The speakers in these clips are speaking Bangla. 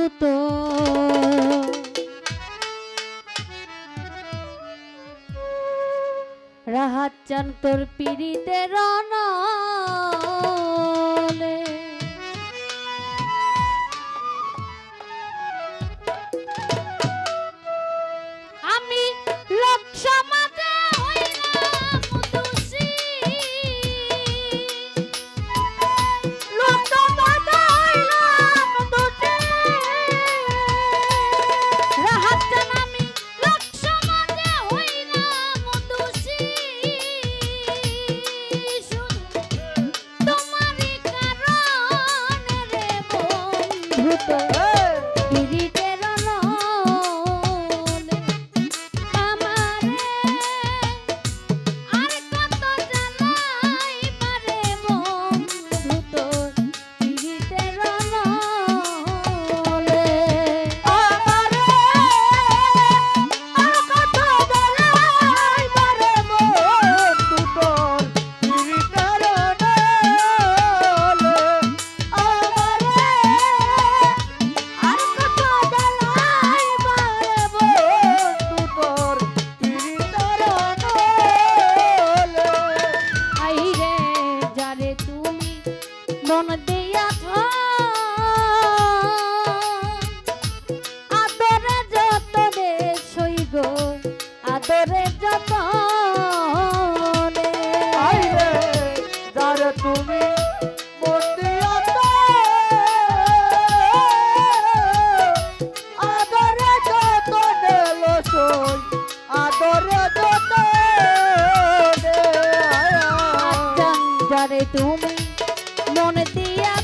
ভূত রাহাত চান তোর পিড়িতে রনা তুমি মন দিয়াছ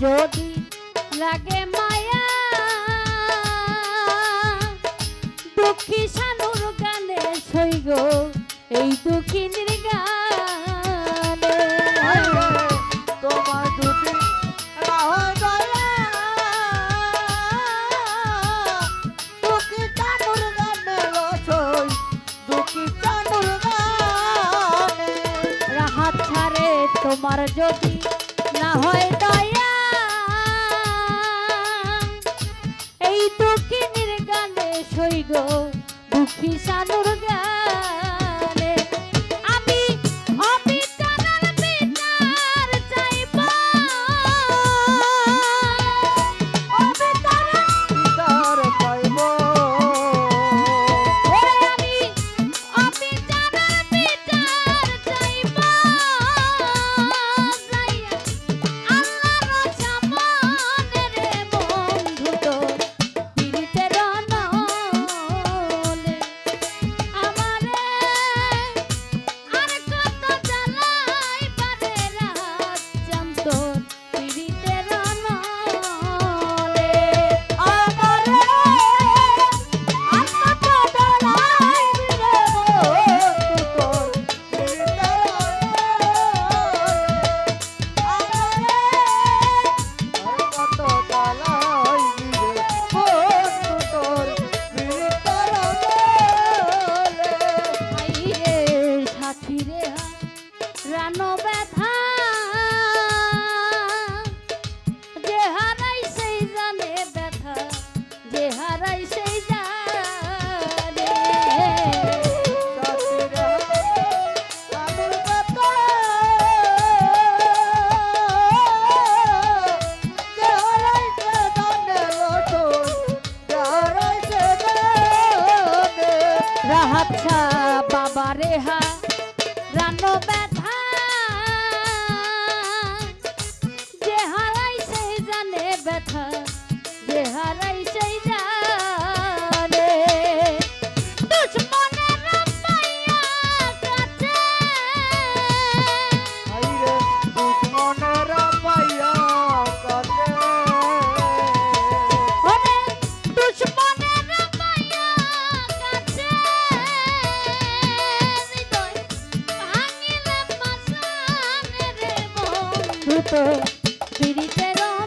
যদি লাগে মায়া দুঃখী সানুর গানে সই গো এই দুঃখিনীর হিসানুর আচ্ছা বাবা রে হা তো পিড়িতেরও